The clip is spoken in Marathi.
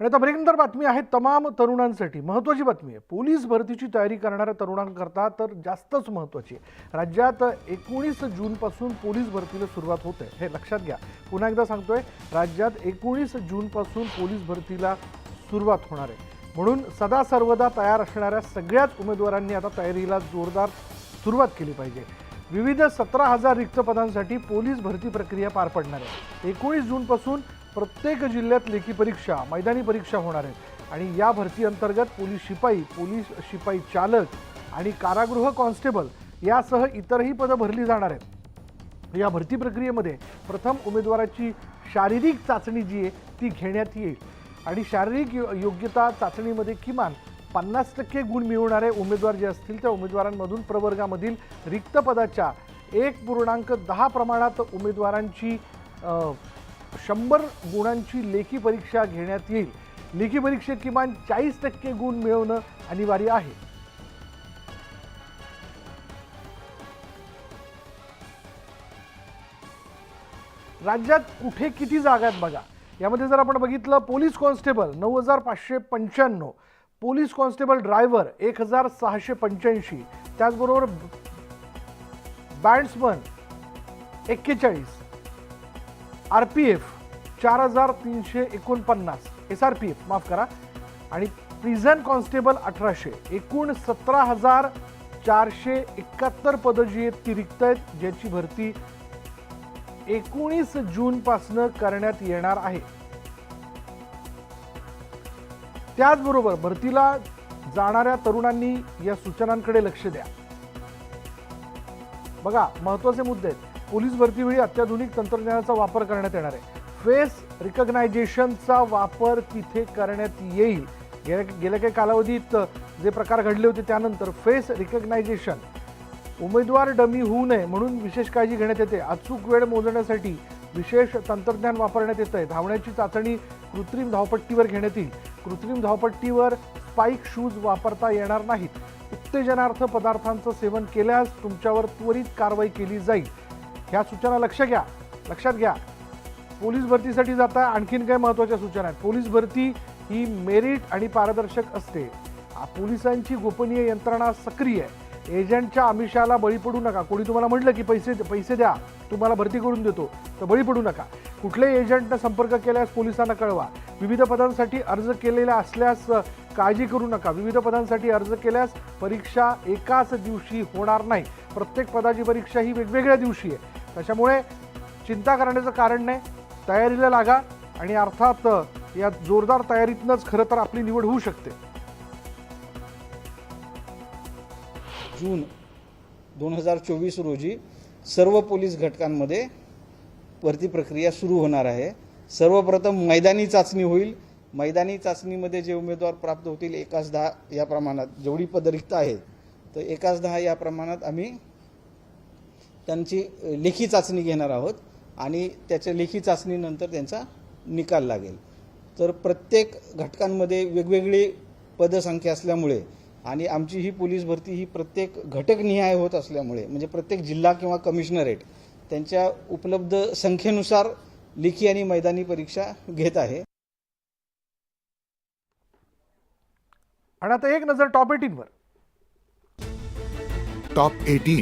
आणि आता ब्रेकनंतर बातमी आहे तमाम तरुणांसाठी. महत्त्वाची बातमी आहे पोलीस भरतीची तयारी करणाऱ्या तरुणांकरता तर जास्तच महत्त्वाची आहे. राज्यात एकोणीस जूनपासून पोलीस भरतीला सुरुवात होते हे लक्षात घ्या. पुन्हा एकदा सांगतोय राज्यात एकोणीस जूनपासून पोलीस भरतीला सुरुवात होणार आहे. म्हणून सदा सर्वदा तयार असणाऱ्या सगळ्याच उमेदवारांनी आता तयारीला जोरदार सुरुवात केली पाहिजे. विविध सतरा हजार रिक्त पदांसाठी पोलीस भरती प्रक्रिया पार पडणार आहे. एकोणीस जूनपासून प्रत्येक जिल्ह्यात लेखी परीक्षा मैदानी परीक्षा होणार आहेत. आणि या भरती अंतर्गत पोलीस शिपाई पोलीस शिपाई चालक आणि कारागृह कॉन्स्टेबल यासह इतरही पदं भरली जाणार आहेत. या भरती प्रक्रियेमध्ये प्रथम उमेदवाराची शारीरिक चाचणी जी आहे ती घेण्यात येईल. आणि शारीरिक यो- योग्यता चाचणीमध्ये किमान पन्नास टक्के गुण मिळवणारे उमेदवार जे असतील त्या उमेदवारांमधून प्रवर्गामधील रिक्त पदाच्या एक पूर्णांक दहा प्रमाणात उमेदवारांची शंभर गुणांची लेखी परीक्षा घेण्यात येईल. लेखी परीक्षेत किमान चाळीस टक्के गुण मिळवणं अनिवार्य आहे. राज्यात कुठे किती जागा आहेत बघा? यामध्ये जर आपण बघितलं पोलीस कॉन्स्टेबल नऊ हजार पाचशे पंच्याण्णव पोलीस कॉन्स्टेबल ड्रायव्हर एक हजार सहाशे पंच्याऐंशी त्याचबरोबर बँड्समन एक्केचाळीस आर पी एफ चार हजार तीनशे एकोणपन्नास. एस आर पी एफ माफ करा. आणि प्रिझन कॉन्स्टेबल अठराशे. एकूण सतरा हजार चारशे एकाहत्तर पदं जी आहेत ती रिक्त आहेत ज्याची भरती एकोणीस जूनपासनं करण्यात येणार आहे. त्याचबरोबर भरतीला जाणाऱ्या तरुणांनी या सूचनांकडे लक्ष द्या. बघा महत्त्वाचे मुद्दे आहेत. पोलीस भरतीवेळी अत्याधुनिक तंत्रज्ञानाचा वापर करण्यात येणार आहे. फेस रिकग्नायझेशनचा वापर तिथे करण्यात येईल. गेल्या गेल्या काही कालावधीत जे प्रकार घडले होते त्यानंतर फेस रिकग्नायझेशन उमेदवार डमी होऊ नये म्हणून विशेष काळजी घेण्यात येते. अचूक वेळ मोजण्यासाठी विशेष तंत्रज्ञान वापरण्यात येत आहे. धावण्याची चाचणी कृत्रिम धावपट्टीवर घेण्यात येईल. कृत्रिम धावपट्टीवर स्पाईक शूज वापरता येणार नाहीत. उत्तेजनार्थ पदार्थांचं सेवन केल्यास तुमच्यावर त्वरित कारवाई केली जाईल. ह्या सूचना लक्ष घ्या. लक्षात घ्या. पोलीस भरतीसाठी जाता आणखीन काही महत्त्वाच्या सूचना आहेत? पोलीस भरती ही मेरिट आणि पारदर्शक असते. पोलिसांची गोपनीय यंत्रणा सक्रिय आहे. एजंटच्या आमिषाला बळी पडू नका. कोणी तुम्हाला म्हटलं की पैसे पैसे द्या तुम्हाला भरती करून देतो तर बळी पडू नका. कुठल्याही एजंटनं संपर्क केल्यास पोलिसांना कळवा. विविध पदांसाठी अर्ज केलेला असल्यास काळजी करू नका. विविध पदांसाठी अर्ज केल्यास परीक्षा एकाच दिवशी होणार नाही. प्रत्येक पदाची परीक्षा ही वेगवेगळ्या दिवशी आहे. त्याच्यामुळे चिंता करण्याचं कारण नाही. तयारीला लागा आणि अर्थात या जोरदार तयारीतनंच खरं तर आपली निवड होऊ शकते. जून दोन हजार चोवीस रोजी सर्व पोलीस घटकांमध्ये भरती प्रक्रिया सुरू होणार आहे. सर्वप्रथम मैदानी चाचणी होईल. मैदानी चाचणीमध्ये जे उमेदवार प्राप्त होतील एकाच दहा या प्रमाणात. जेवढी पदरिक्त आहे आहेत तर एकाच दहा या प्रमाणात आम्ही त्यांची लेखी चाचणी घेणार आहोत आणि त्याच्या लेखी चाचणीनंतर त्यांचा निकाल लागेल. तर प्रत्येक घटकांमध्ये वेगवेगळी पदसंख्या असल्यामुळे आणि आमची ही पोलीस भरती ही प्रत्येक घटकनिहाय होत असल्यामुळे म्हणजे प्रत्येक जिल्हा किंवा कमिशनरेट त्यांच्या उपलब्ध संख्येनुसार लेखी आणि मैदानी परीक्षा घेत आहे. आणि आता एक नजर टॉप एटीनवर. Top eighteen.